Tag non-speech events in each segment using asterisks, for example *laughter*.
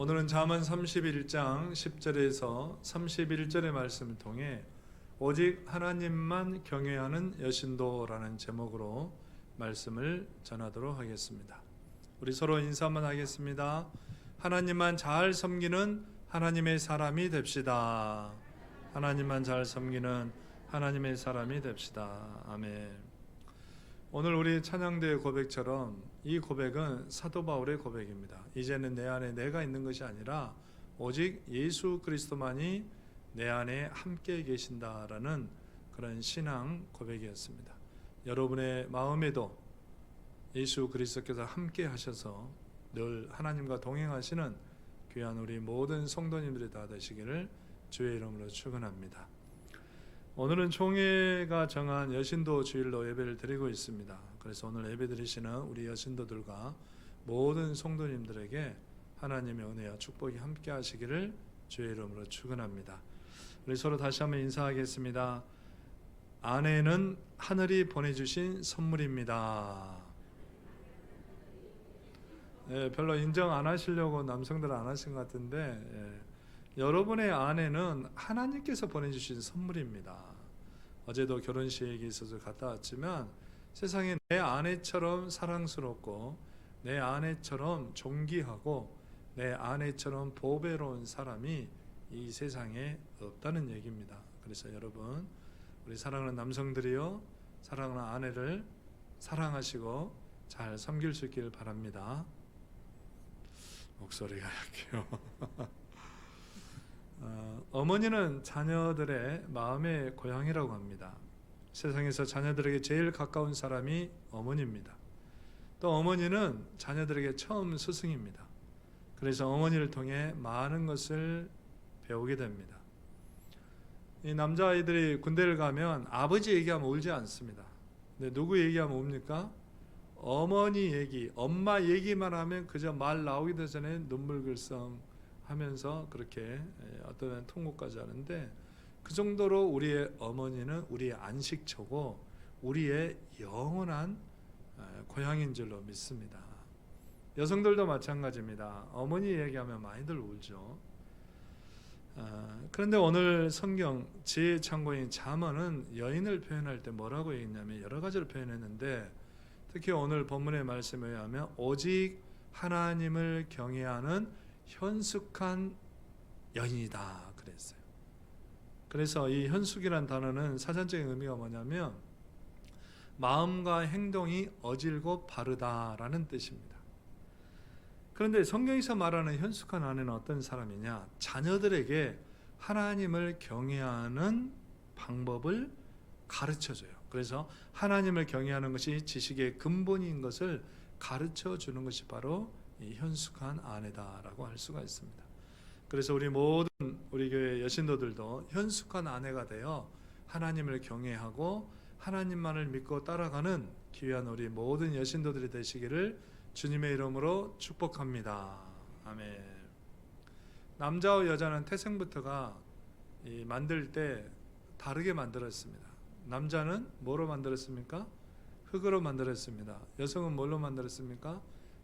오늘은 잠언 31장 10절에서 31절의 말씀을 통해 오직 하나님만 경외하는 여신도라는 제목으로 말씀을 전하도록 하겠습니다. 우리 서로 인사만 하겠습니다. 하나님만 잘 섬기는 하나님의 사람이 됩시다. 하나님만 잘 섬기는 하나님의 사람이 됩시다. 아멘. 오늘 우리 찬양대의 고백처럼 이 고백은 사도 바울의 고백입니다. 이제는 내 안에 내가 있는 것이 아니라 오직 예수 그리스도만이 내 안에 함께 계신다라는 그런 신앙 고백이었습니다. 여러분의 마음에도 예수 그리스도께서 함께 하셔서 늘 하나님과 동행하시는 귀한 우리 모든 성도님들이 다 되시기를 주의 이름으로 축원합니다. 오늘은 총회가 정한 여신도 주일로 예배를 드리고 있습니다. 그래서 오늘 예배 드리시는 우리 여신도들과 모든 성도님들에게 하나님의 은혜와 축복이 함께 하시기를 주의 이름으로 축원합니다. 우리 서로 다시 한번 인사하겠습니다. 아내는 하늘이 보내주신 선물입니다. 예, 별로 인정 안 하시려고 남성들 안 하신 것 같은데 예, 여러분의 아내는 하나님께서 보내주신 선물입니다. 어제도 결혼식에 있어서 갔다 왔지만 세상에 내 아내처럼 사랑스럽고 내 아내처럼 존귀하고 내 아내처럼 보배로운 사람이 이 세상에 없다는 얘기입니다. 그래서 여러분 우리 사랑하는 남성들이요 사랑하는 아내를 사랑하시고 잘 섬길 수 있기를 바랍니다. 목소리가 약해요. *laughs* 어, 어머니는 자녀들의 마음의 고향이라고 합니다. 세상에서 자녀들에게 제일 가까운 사람이 어머니입니다. 또 어머니는 자녀들에게 처음 스승입니다. 그래서 어머니를 통해 많은 것을 배우게 됩니다. 이 남자아이들이 군대를 가면 아버지 얘기하면 울지 않습니다. 근데 누구 얘기하면 웁니까? 어머니 얘기, 엄마 얘기만 하면 그저 말 나오기도 전에 눈물 글썽 하면서 그렇게 어떤 통곡까지 하는데 그 정도로 우리의 어머니는 우리의 안식처고 우리의 영원한 고향인 줄로 믿습니다. 여성들도 마찬가지입니다. 어머니 얘기하면 많이들 울죠. 그런데 오늘 성경 제 창고인 잠언은 여인을 표현할 때 뭐라고 했냐면 여러 가지로 표현했는데 특히 오늘 본문의 말씀에 의하면 오직 하나님을 경외하는 현숙한 여인이다 그랬어요. 그래서 이 현숙이란 단어는 사전적인 의미가 뭐냐면 마음과 행동이 어질고 바르다라는 뜻입니다. 그런데 성경에서 말하는 현숙한 아내는 어떤 사람이냐? 자녀들에게 하나님을 경외하는 방법을 가르쳐 줘요. 그래서 하나님을 경외하는 것이 지식의 근본인 것을 가르쳐 주는 것이 바로 이 현숙한 아내다라고 할 수가 있습니다. 그래서 우리 모든 우리 교회 여신도들도 현숙한 아내가 되어 하나님을 경외하고 하나님만을 믿고 따라가는 귀한 우리 모든 여신도들이 되시기를 주님의 이름으로 축복합니다. 아멘. 남자와 여자는 태생부터가 만들 때 다르게 만들었습니다. 남자는 뭐로 만들었습니까? 흙으로 만들었습니다. 여성은 뭘로 만들었습니까?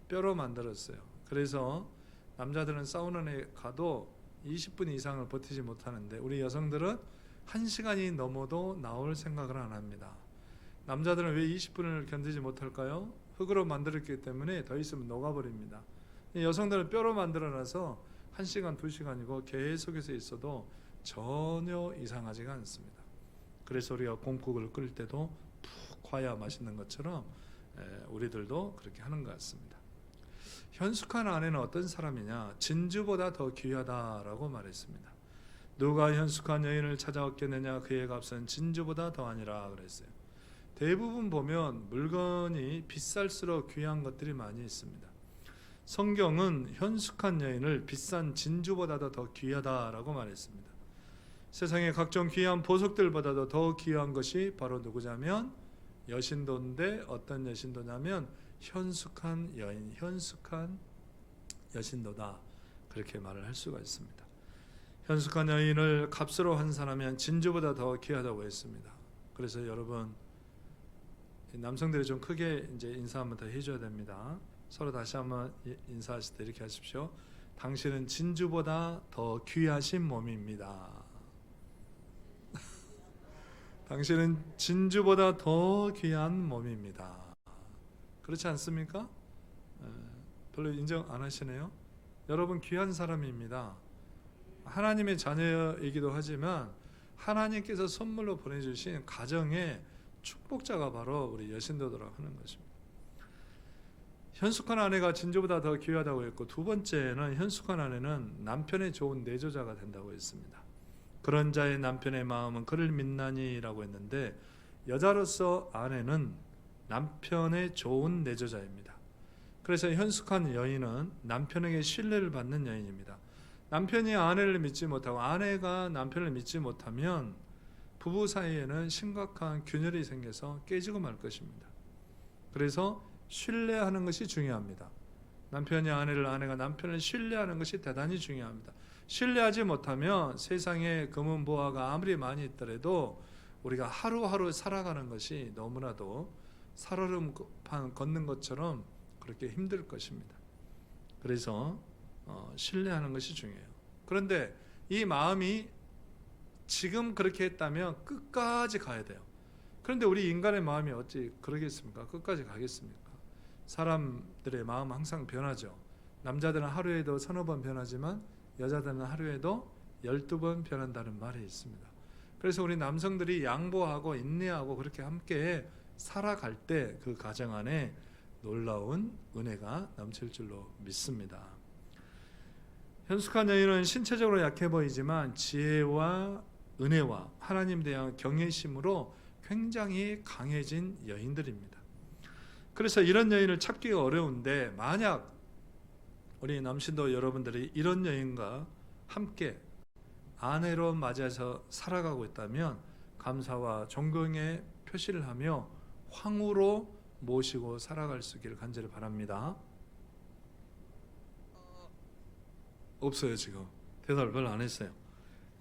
뼈로 만들었어요. 그래서 남자들은 사우나에 가도 20분 이상을 버티지 못하는데 우리 여성들은 1시간이 넘어도 나올 생각을 안 합니다. 남자들은 왜 20분을 견디지 못할까요? 흙으로 만들었기 때문에 더 있으면 녹아버립니다. 여성들은 뼈로 만들어놔서 1시간, 2시간이고 계속해서 있어도 전혀 이상하지가 않습니다. 그래서 우리가 곰국을 끓일 때도 푹 과야 맛있는 것처럼 우리들도 그렇게 하는 것 같습니다. 현숙한 아내는 어떤 사람이냐? 진주보다 더 귀하다라고 말했습니다. 누가 현숙한 여인을 찾아왔겠느냐? 그의 값은 진주보다 더하니라 그랬어요. 대부분 보면 물건이 비쌀수록 귀한 것들이 많이 있습니다. 성경은 현숙한 여인을 비싼 진주보다도 더 귀하다라고 말했습니다. 세상의 각종 귀한 보석들보다도 더 귀한 것이 바로 누구냐면 여신도인데 어떤 여신도냐면 현숙한 여인, 현숙한 여신도다. 그렇게 말을 할 수가 있습니다. 현숙한 여인을 값으로 한 사람은 진주보다 더 귀하다고 했습니다. 그래서 여러분 남성들이 좀 크게 이제 인사 한번 더 해줘야 됩니다. 서로 다시 한번 인사하실 때 이렇게 하십시오. 당신은 진주보다 더 귀하신 몸입니다. *laughs* 당신은 진주보다 더 귀한 몸입니다. 그렇지 않습니까? 에, 별로 인정 안 하시네요. 여러분 귀한 사람입니다. 하나님의 자녀이기도 하지만 하나님께서 선물로 보내주신 가정의 축복자가 바로 우리 여신도도라고 하는 것입니다. 현숙한 아내가 진주보다 더 귀하다고 했고 두 번째는 현숙한 아내는 남편의 좋은 내조자가 된다고 했습니다. 그런 자의 남편의 마음은 그를 믿나니라고 했는데 여자로서 아내는 남편의 좋은 내조자입니다. 그래서 현숙한 여인은 남편에게 신뢰를 받는 여인입니다. 남편이 아내를 믿지 못하고 아내가 남편을 믿지 못하면 부부 사이에는 심각한 균열이 생겨서 깨지고 말 것입니다. 그래서 신뢰하는 것이 중요합니다. 남편이 아내를 아내가 남편을 신뢰하는 것이 대단히 중요합니다. 신뢰하지 못하면 세상에 금은 보화가 아무리 많이 있더라도 우리가 하루하루 살아가는 것이 너무나도 살얼음판 걷는 것처럼 그렇게 힘들 것입니다. 그래서 어, 신뢰하는 것이 중요해요. 그런데 이 마음이 지금 그렇게 했다면 끝까지 가야 돼요. 그런데 우리 인간의 마음이 어찌 그러겠습니까? 끝까지 가겠습니까? 사람들의 마음은 항상 변하죠. 남자들은 하루에도 서너 번 변하지만 여자들은 하루에도 열두 번 변한다는 말이 있습니다. 그래서 우리 남성들이 양보하고 인내하고 그렇게 함께 살아갈 때 그 가정 안에 놀라운 은혜가 넘칠 줄로 믿습니다. 현숙한 여인은 신체적으로 약해 보이지만 지혜와 은혜와 하나님 대한 경외심으로 굉장히 강해진 여인들입니다. 그래서 이런 여인을 찾기가 어려운데 만약 우리 남신도 여러분들이 이런 여인과 함께 아내로 맞아서 살아가고 있다면 감사와 존경의 표시를 하며 황후로 모시고 살아갈 수 있기를 간절히 바랍니다. 없어요 지금 대답을 별로 안 했어요.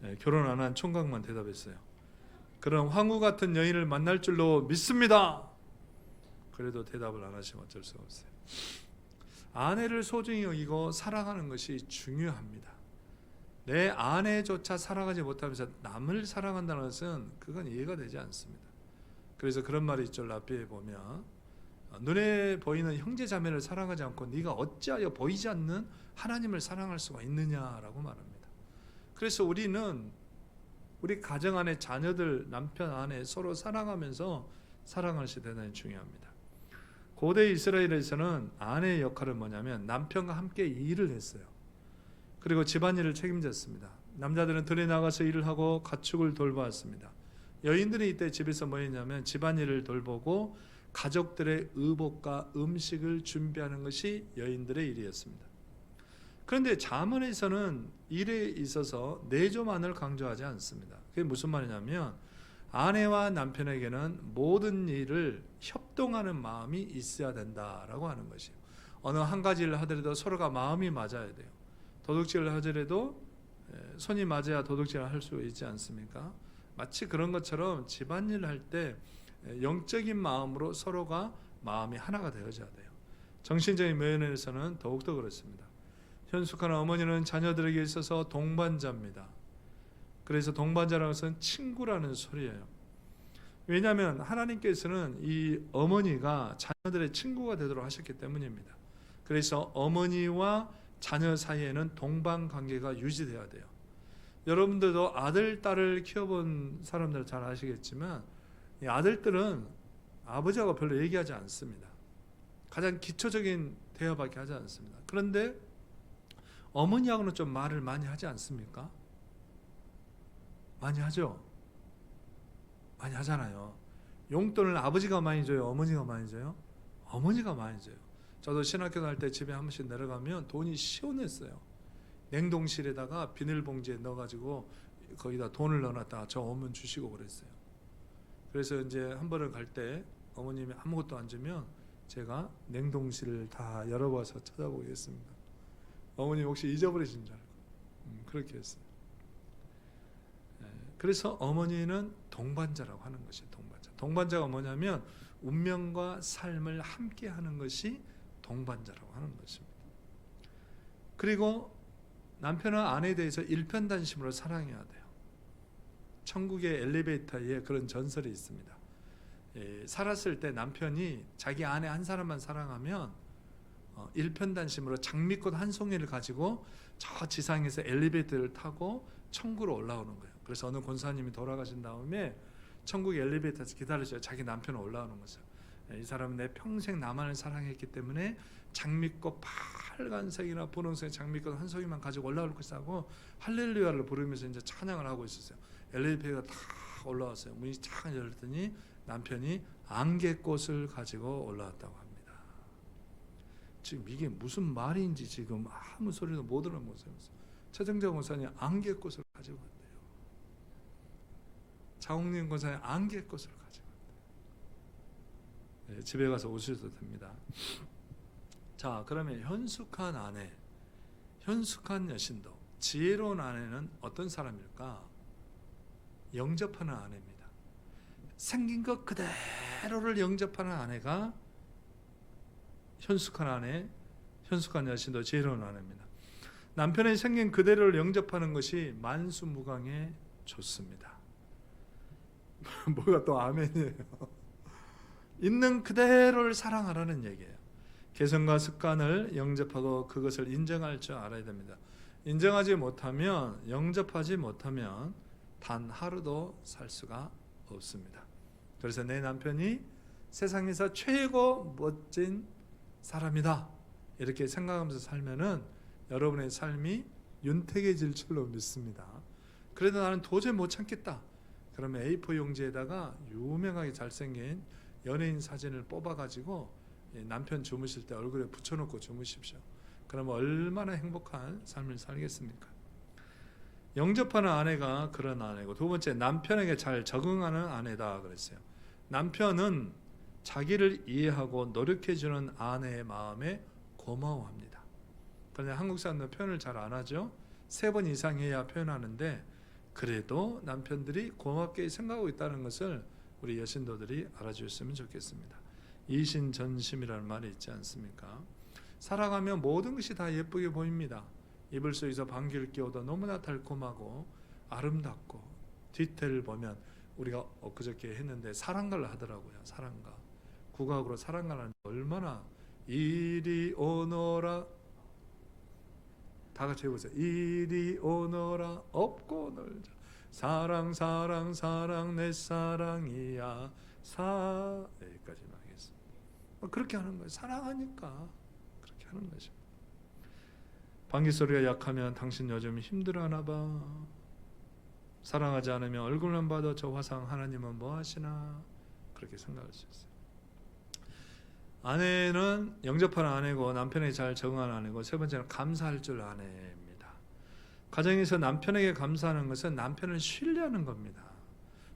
예, 결혼 안 한 총각만 대답했어요. 그런 황후 같은 여인을 만날 줄로 믿습니다. 그래도 대답을 안 하시면 어쩔 수가 없어요. 아내를 소중히 여기고 사랑하는 것이 중요합니다. 내 아내조차 사랑하지 못하면서 남을 사랑한다는 것은 그건 이해가 되지 않습니다. 그래서 그런 말이 있죠. 라비에 보면 눈에 보이는 형제 자매를 사랑하지 않고 네가 어찌하여 보이지 않는 하나님을 사랑할 수가 있느냐라고 말합니다. 그래서 우리는 우리 가정 안에 자녀들, 남편 아내 서로 사랑하면서 사랑할 수 대단히 중요합니다. 고대 이스라엘에서는 아내의 역할은 뭐냐면 남편과 함께 일을 했어요. 그리고 집안일을 책임졌습니다. 남자들은 들에 나가서 일을 하고 가축을 돌보았습니다. 여인들이 이때 집에서 뭐 했냐면 집안일을 돌보고 가족들의 의복과 음식을 준비하는 것이 여인들의 일이었습니다. 그런데 자문에서는 일에 있어서 내조만을 강조하지 않습니다. 그게 무슨 말이냐면 아내와 남편에게는 모든 일을 협동하는 마음이 있어야 된다라고 하는 것이에요. 어느 한 가지를 하더라도 서로가 마음이 맞아야 돼요. 도둑질을 하더라도 손이 맞아야 도둑질을 할 수 있지 않습니까? 마치 그런 것처럼 집안일을 할때 영적인 마음으로 서로가 마음이 하나가 되어져야 돼요. 정신적인 면에서는 더욱더 그렇습니다. 현숙한 어머니는 자녀들에게 있어서 동반자입니다. 그래서 동반자라는 것은 친구라는 소리예요. 왜냐하면 하나님께서는 이 어머니가 자녀들의 친구가 되도록 하셨기 때문입니다. 그래서 어머니와 자녀 사이에는 동반 관계가 유지돼야 돼요. 여러분들도 아들, 딸을 키워본 사람들 잘 아시겠지만 이 아들들은 아버지하고 별로 얘기하지 않습니다. 가장 기초적인 대화밖에 하지 않습니다. 그런데 어머니하고는 좀 말을 많이 하지 않습니까? 많이 하죠. 많이 하잖아요. 용돈을 아버지가 많이 줘요, 어머니가 많이 줘요? 어머니가 많이 줘요. 저도 신학교 다닐 때 집에 한 번씩 내려가면 돈이 시원했어요. 냉동실에다가 비닐봉지에 넣어가지고 거기다 돈을 넣어놨다가 저 오면 주시고 그랬어요. 그래서 이제 한 번을 갈때 어머님이 아무것도 안 주면 제가 냉동실을 다 열어봐서 찾아보겠습니다. 어머님 혹시 잊어버리신 줄 알고 음, 그렇게 했어요. 예, 그래서 어머니는 동반자라고 하는 것이 동반자. 동반자가 뭐냐면 운명과 삶을 함께 하는 것이 동반자라고 하는 것입니다. 그리고 남편은 아내에 대해서 일편단심으로 사랑해야 돼요. 천국의 엘리베이터에 그런 전설이 있습니다. 예, 살았을 때 남편이 자기 아내 한 사람만 사랑하면 어, 일편단심으로 장미꽃 한 송이를 가지고 저 지상에서 엘리베이터를 타고 천국으로 올라오는 거예요. 그래서 어느 권사님이 돌아가신 다음에 천국 엘리베이터에서 기다리셔 자기 남편은 올라오는 거죠. 예, 이 사람은 내 평생 나만을 사랑했기 때문에 장미꽃 빨간색이나 분홍색 장미꽃 한 송이만 가지고 올라올 것이라고 할렐루야를 부르면서 이제 찬양을 하고 있었어요. 엘리베이터가 다 올라왔어요. 문이 쫙 열렸더니 남편이 안개꽃을 가지고 올라왔다고 합니다. 지금 이게 무슨 말인지 지금 아무 소리도 못 들은 모습이었어요. 최정자 목사님 안개꽃을 가지고 왔대요. 장홍림 권사님 안개꽃을 집에 가서 오셔도 됩니다. 자, 그러면 현숙한 아내, 현숙한 여신도, 지혜로운 아내는 어떤 사람일까? 영접하는 아내입니다. 생긴 것 그대로를 영접하는 아내가 현숙한 아내, 현숙한 여신도 지혜로운 아내입니다. 남편의 생긴 그대로를 영접하는 것이 만수무강에 좋습니다. *laughs* 뭐가 또 아멘이에요. 있는 그대로를 사랑하라는 얘기예요. 개성과 습관을 영접하고 그것을 인정할 줄 알아야 됩니다. 인정하지 못하면 영접하지 못하면 단 하루도 살 수가 없습니다. 그래서 내 남편이 세상에서 최고 멋진 사람이다. 이렇게 생각하면서 살면은 여러분의 삶이 윤택해질 줄로 믿습니다. 그래도 나는 도저히 못 참겠다. 그러면 A4 용지에다가 유명하게 잘생긴 연예인 사진을 뽑아가지고 남편 주무실 때 얼굴에 붙여놓고 주무십시오. 그러면 얼마나 행복한 삶을 살겠습니까? 영접하는 아내가 그런 아내고 두 번째 남편에게 잘 적응하는 아내다 그랬어요. 남편은 자기를 이해하고 노력해주는 아내의 마음에 고마워합니다. 그런데 한국 사람들은 표현을 잘 안 하죠. 세 번 이상 해야 표현하는데 그래도 남편들이 고맙게 생각하고 있다는 것을 우리 여신도들이 알아주셨으면 좋겠습니다. 이신전심이라는 말이 있지 않습니까? 살아가면 모든 것이 다 예쁘게 보입니다. 이불 속에서 방귀를 뀌어도 너무나 달콤하고 아름답고 디테일을 보면 우리가 엊그저께 했는데 사랑가를 하더라고요. 사랑가. 국악으로 사랑가를 하는데 얼마나 이리 오너라 다 같이 해보세요. 이리 오너라 업고 놀자 사랑 사랑 사랑 내 사랑이야 사 여기까지만 하겠습니다. 뭐 그렇게 하는 거예요. 사랑하니까 그렇게 하는 거죠. 방귀 소리가 약하면 당신 요즘 힘들어하나 봐. 사랑하지 않으면 얼굴만 봐도 저 화상 하나님은 뭐 하시나 그렇게 생각할 수 있어요. 아내는 영접하는 아내고 남편에게 잘 적응하는 아내고 세 번째는 감사할 줄 아내입니다. 가정에서 남편에게 감사하는 것은 남편을 신뢰하는 겁니다.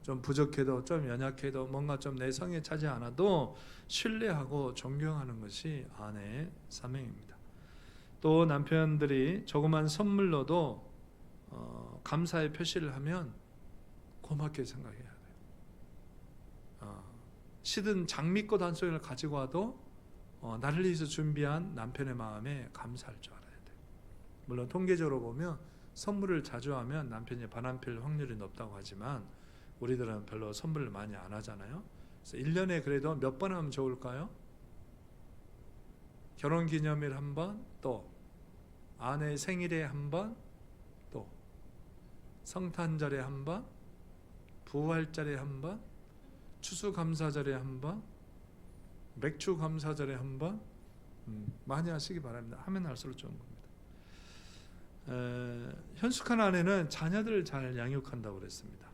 좀 부족해도 좀 연약해도 뭔가 좀 내성에 차지 않아도 신뢰하고 존경하는 것이 아내의 사명입니다. 또 남편들이 조그만 선물로도 어, 감사의 표시를 하면 고맙게 생각해야 돼요. 어, 시든 장미꽃 한 송이를 가지고 와도 어, 나를 위해서 준비한 남편의 마음에 감사할 줄 알아야 돼요. 물론 통계적으로 보면 선물을 자주 하면 남편이 바람필 확률이 높다고 하지만 우리들은 별로 선물을 많이 안 하잖아요. 그래서 1년에 그래도 몇 번 하면 좋을까요? 결혼 기념일 한 번, 또 아내 생일에 한 번, 또 성탄절에 한 번, 부활절에 한 번, 추수감사절에 한 번, 맥주감사절에 한 번, 음, 많이 하시기 바랍니다. 하면 할수록 좋은 겁니다. 에, 현숙한 아내는 자녀들을 잘 양육한다고 그랬습니다.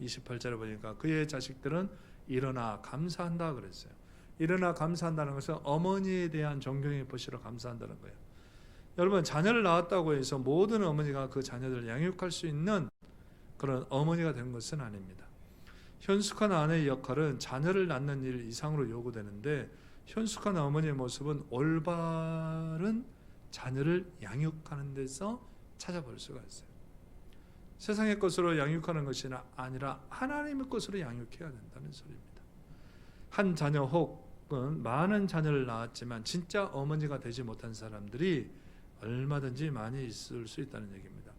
28절에 보니까 그의 자식들은 일어나 감사한다 그랬어요. 일어나 감사한다는 것은 어머니에 대한 존경의 표시로 감사한다는 거예요. 여러분 자녀를 낳았다고 해서 모든 어머니가 그 자녀들을 양육할 수 있는 그런 어머니가 된 것은 아닙니다. 현숙한 아내의 역할은 자녀를 낳는 일 이상으로 요구되는데 현숙한 어머니의 모습은 올바른 자녀를 양육하는 데서 찾아볼 수가 있어요. 세상의 것으로 양육하는 것이 아니라 하나님의 것으로 양육해야 된다는 소리입니다. 한 자녀 혹은 많은 자녀를 낳았지만 진짜 어머니가 되지 못한 사람들이 얼마든지 많이 있을 수 있다는 얘기입니다.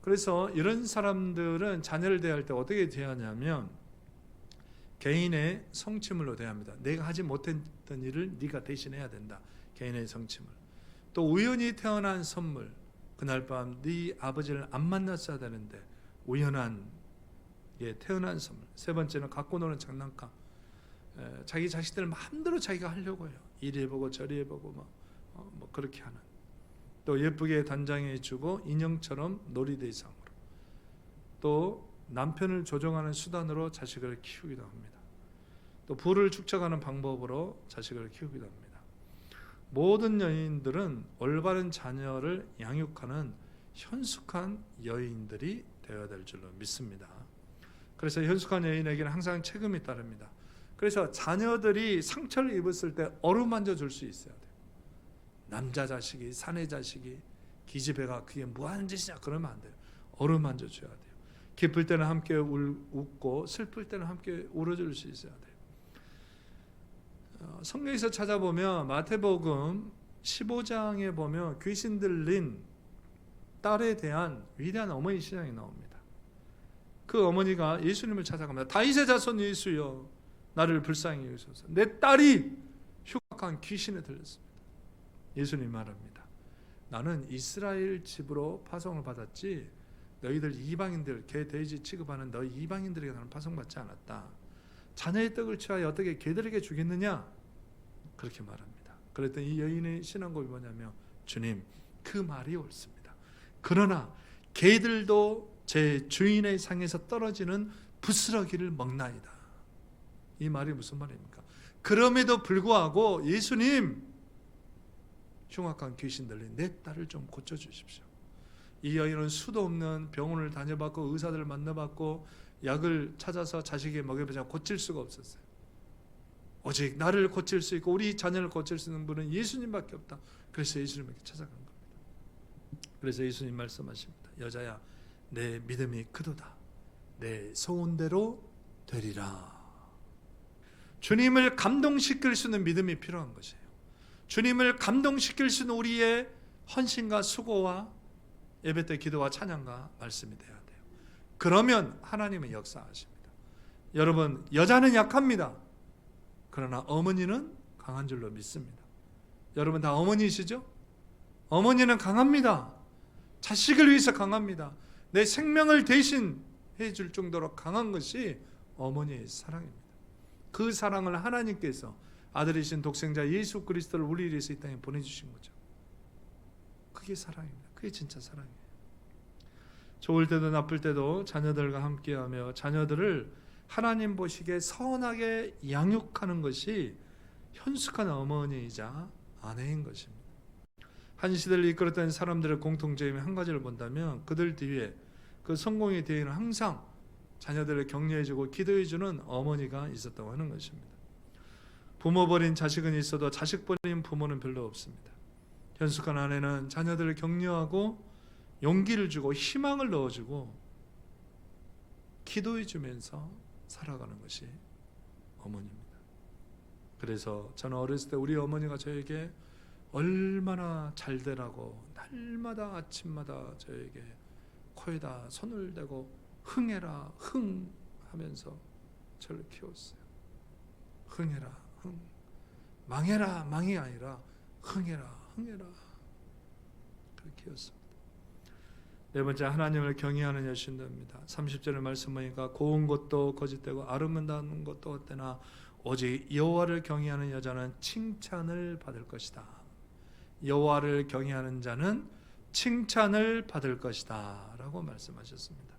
그래서 이런 사람들은 자녀를 대할 때 어떻게 대하냐면 개인의 성취물로 대합니다. 내가 하지 못했던 일을 네가 대신해야 된다. 개인의 성취물. 또 우연히 태어난 선물. 그날 밤 네 아버지를 안 만났어야 되는데 우연한 예, 태어난 선물. 세 번째는 갖고 노는 장난감. 에, 자기 자식들 마음대로 자기가 하려고 해요. 이리 해보고 저리 해보고 뭐, 어, 뭐 그렇게 하는. 또 예쁘게 단장해 주고 인형처럼 놀이대상으로. 또 남편을 조종하는 수단으로 자식을 키우기도 합니다. 또 부를 축적하는 방법으로 자식을 키우기도 합니다. 모든 여인들은 올바른 자녀를 양육하는 현숙한 여인들이 되어야 될 줄로 믿습니다. 그래서 현숙한 여인에게는 항상 책임이 따릅니다. 그래서 자녀들이 상처를 입었을 때 어루만져 줄 수 있어야 돼요. 남자 자식이 사내 자식이 기집애가 그게 뭐 하는 짓이냐 그러면 안 돼요. 어루만져 줘야 돼요. 기쁠 때는 함께 울, 웃고 슬플 때는 함께 울어줄 수 있어야 돼요. 어, 성경에서 찾아보면 마태복음 15장에 보면 귀신 들린 딸에 대한 위대한 어머니 신앙이 나옵니다. 그 어머니가 예수님을 찾아갑니다. 다윗의 자손 예수여 나를 불쌍히 여기소서. 내 딸이 흉악한 귀신에 들렸습니다. 예수님 말합니다. 나는 이스라엘 집으로 파송을 받았지 너희들 이방인들 개 돼지 취급하는 너희 이방인들에게 나는 파송받지 않았다. 자녀의 떡을 취하여 어떻게 개들에게 주겠느냐? 그렇게 말합니다. 그랬더니 이 여인의 신앙고이 뭐냐면 주님 그 말이 옳습니다. 그러나 개들도 제 주인의 상에서 떨어지는 부스러기를 먹나이다. 이 말이 무슨 말입니까? 그럼에도 불구하고 예수님 흉악한 귀신 들린 내 딸을 좀 고쳐 주십시오. 이 여인은 수도 없는 병원을 다녀봤고 의사들을 만나봤고 약을 찾아서 자식에게 먹여보자 고칠 수가 없었어요. 오직 나를 고칠 수 있고 우리 자녀를 고칠 수 있는 분은 예수님밖에 없다. 그래서 예수님에게 찾아간 겁니다. 그래서 예수님 말씀하십니다. 여자야, 내 믿음이 크도다. 내 소원대로 되리라. 주님을 감동시킬 수 있는 믿음이 필요한 것이에요. 주님을 감동시킬 수 있는 우리의 헌신과 수고와 예배 때 기도와 찬양과 말씀이 돼요. 그러면 하나님은 역사하십니다. 여러분, 여자는 약합니다. 그러나 어머니는 강한 줄로 믿습니다. 여러분 다 어머니시죠? 어머니는 강합니다. 자식을 위해서 강합니다. 내 생명을 대신 해줄 정도로 강한 것이 어머니의 사랑입니다. 그 사랑을 하나님께서 아들이신 독생자 예수 그리스도를 우리 위해서 이 땅에 보내주신 거죠. 그게 사랑입니다. 그게 진짜 사랑이에요. 좋을 때도 나쁠 때도 자녀들과 함께하며 자녀들을 하나님 보시기에 선하게 양육하는 것이 현숙한 어머니이자 아내인 것입니다. 한 시대를 이끌었던 사람들의 공통점이 한 가지를 본다면 그들 뒤에 그 성공의 뒤에는 항상 자녀들을 격려해주고 기도해주는 어머니가 있었다고 하는 것입니다. 부모 버린 자식은 있어도 자식 버린 부모는 별로 없습니다. 현숙한 아내는 자녀들을 격려하고 용기를 주고 희망을 넣어주고 기도해 주면서 살아가는 것이 어머니입니다. 그래서 저는 어렸을 때 우리 어머니가 저에게 얼마나 잘 되라고 날마다 아침마다 저에게 코에다 손을 대고 흥해라 흥 하면서 저를 키웠어요. 흥해라 흥 망해라 망이 아니라 흥해라 흥해라 그렇게 키웠습니다. 네 번째 하나님을 경외하는 여신도입니다. 30절의 말씀 보니까 고운 것도 거짓되고 아름다운 것도 헛되나 오직 여호와를 경외하는 여자는 칭찬을 받을 것이다. 여호와를 경외하는 자는 칭찬을 받을 것이다라고 말씀하셨습니다.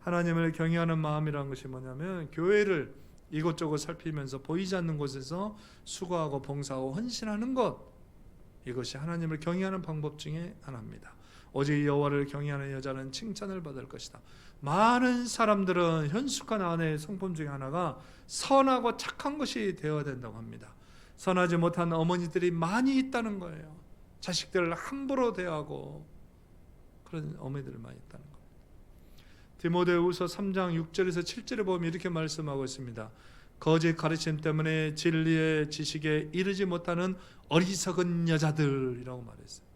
하나님을 경외하는 마음이라는 것이 뭐냐면 교회를 이곳저곳 살피면서 보이지 않는 곳에서 수고하고 봉사하고 헌신하는 것 이것이 하나님을 경외하는 방법 중에 하나입니다. 오직 여호와를 경외하는 여자는 칭찬을 받을 것이다. 많은 사람들은 현숙한 아내의 성품 중에 하나가 선하고 착한 것이 되어야 된다고 합니다. 선하지 못한 어머니들이 많이 있다는 거예요. 자식들을 함부로 대하고 그런 어머니들 많이 있다는 거예요. 디모데후서 3장 6절에서 7절에 보면 이렇게 말씀하고 있습니다. 거짓 가르침 때문에 진리의 지식에 이르지 못하는 어리석은 여자들이라고 말했어요.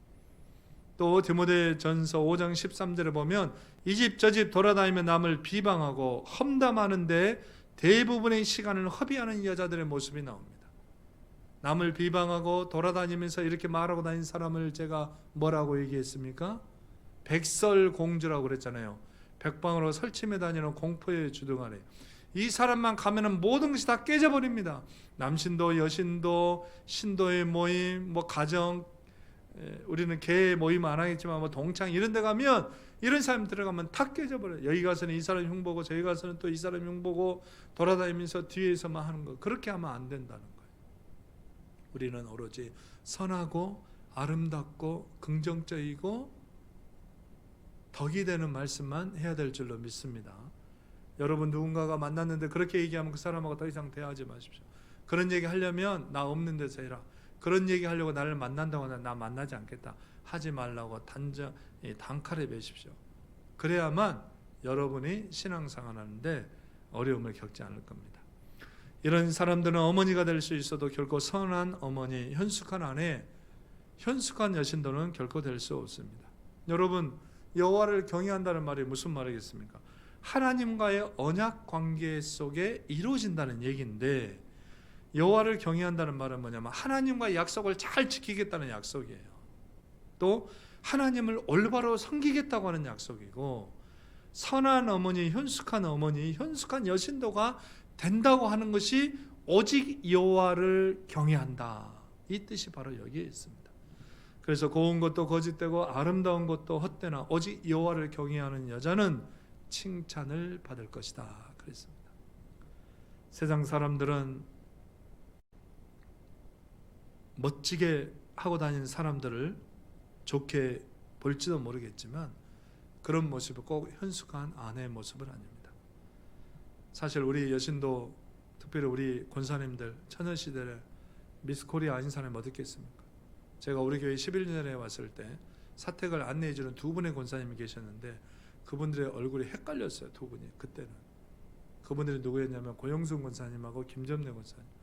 또 디모데전서 5장 13절에 보면 이 집 저 집 돌아다니며 남을 비방하고 험담하는데 대부분의 시간을 허비하는 여자들의 모습이 나옵니다. 남을 비방하고 돌아다니면서 이렇게 말하고 다니는 사람을 제가 뭐라고 얘기했습니까? 백설공주라고 그랬잖아요. 백방으로 설치며 다니는 공포의 주둥아리. 이 사람만 가면은 모든 것이 다 깨져버립니다. 남신도 여신도 신도의 모임 뭐 가정 에, 우리는 개 모임 안 하겠지만 뭐 동창 이런 데 가면 이런 사람 들어가면 다 깨져버려요. 여기 가서는 이 사람 흉보고 저기 가서는 또 이 사람 흉보고 돌아다니면서 뒤에서만 하는 거. 그렇게 하면 안 된다는 거예요. 우리는 오로지 선하고 아름답고 긍정적이고 덕이 되는 말씀만 해야 될 줄로 믿습니다. 여러분 누군가가 만났는데 그렇게 얘기하면 그 사람하고 더 이상 대화하지 마십시오. 그런 얘기 하려면 나 없는 데서 해라. 그런 얘기 하려고 나를 만난다고 하면 나 만나지 않겠다. 하지 말라고 단정 이 단칼에 매십시오. 그래야만 여러분이 신앙생활하는데 어려움을 겪지 않을 겁니다. 이런 사람들은 어머니가 될 수 있어도 결코 선한 어머니, 현숙한 아내, 현숙한 여신도는 결코 될 수 없습니다. 여러분 여호와를 경외한다는 말이 무슨 말이겠습니까? 하나님과의 언약 관계 속에 이루어진다는 얘기인데 여호와를 경외한다는 말은 뭐냐면 하나님과의 약속을 잘 지키겠다는 약속이에요. 또 하나님을 올바로 섬기겠다고 하는 약속이고 선한 어머니, 현숙한 어머니, 현숙한 여신도가 된다고 하는 것이 오직 여호와를 경외한다. 이 뜻이 바로 여기에 있습니다. 그래서 고운 것도 거짓되고 아름다운 것도 헛되나 오직 여호와를 경외하는 여자는 칭찬을 받을 것이다. 그랬습니다. 세상 사람들은 멋지게 하고 다니는 사람들을 좋게 볼지도 모르겠지만 그런 모습이 꼭 현숙한 아내의 모습은 아닙니다. 사실 우리 여신도 특별히 우리 권사님들 처녀시대에 미스 코리아 아닌 사람이 어디 있겠습니까? 제가 우리 교회 11년 전에 왔을 때 사택을 안내해 주는 두 분의 권사님이 계셨는데 그분들의 얼굴이 헷갈렸어요. 두 분이 그때는. 그분들이 누구였냐면 고영순 권사님하고 김점래 권사님.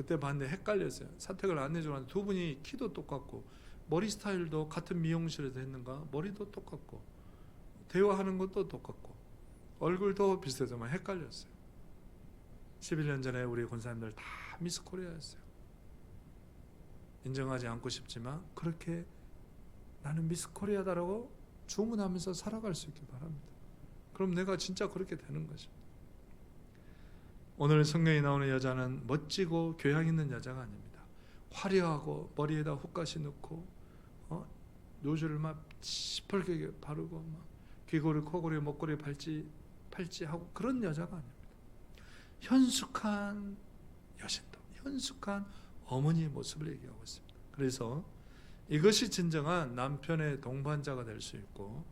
그때 봤는데 헷갈렸어요. 사택을 안내해 주는 두 분이 키도 똑같고 머리 스타일도 같은 미용실에서 했는가 머리도 똑같고 대화하는 것도 똑같고 얼굴도 비슷해서만 헷갈렸어요. 11년 전에 우리 권사님들 다 미스 코리아였어요. 인정하지 않고 싶지만 그렇게 나는 미스 코리아다라고 주문하면서 살아갈 수 있길 바랍니다. 그럼 내가 진짜 그렇게 되는 것입니다. 오늘 성경에 나오는 여자는 멋지고 교양 있는 여자가 아닙니다. 화려하고 머리에다 훅가시 넣고 어? 노즐을 막 시뻘게 바르고 막 귀고리, 코고리, 목걸이 팔찌 팔찌 하고 그런 여자가 아닙니다. 현숙한 여신도, 현숙한 어머니의 모습을 얘기하고 있습니다. 그래서 이것이 진정한 남편의 동반자가 될 수 있고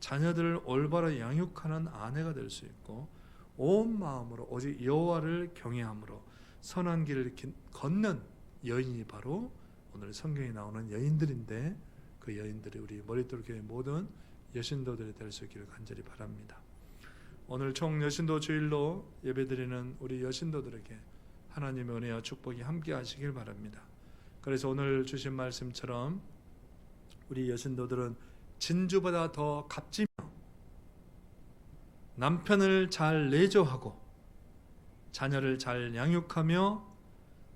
자녀들을 올바로 양육하는 아내가 될 수 있고 온 마음으로 오직 여호와를 경외함으로 선한 길을 긴- 걷는 여인이 바로 오늘 성경에 나오는 여인들인데 그 여인들이 우리 머릿돌 교회 모든 여신도들이 될 수 있기를 간절히 바랍니다. 오늘 총 여신도 주일로 예배드리는 우리 여신도들에게 하나님의 은혜와 축복이 함께 하시길 바랍니다. 그래서 오늘 주신 말씀처럼 우리 여신도들은 진주보다 더 값지며 남편을 잘 내조하고 자녀를 잘 양육하며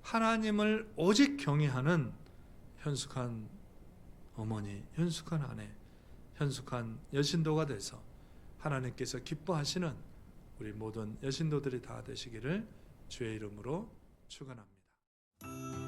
하나님을 오직 경외하는 현숙한 어머니, 현숙한 아내, 현숙한 여신도가 돼서 하나님께서 기뻐하시는 우리 모든 여신도들이 다 되시기를 주의 이름으로 축원합니다.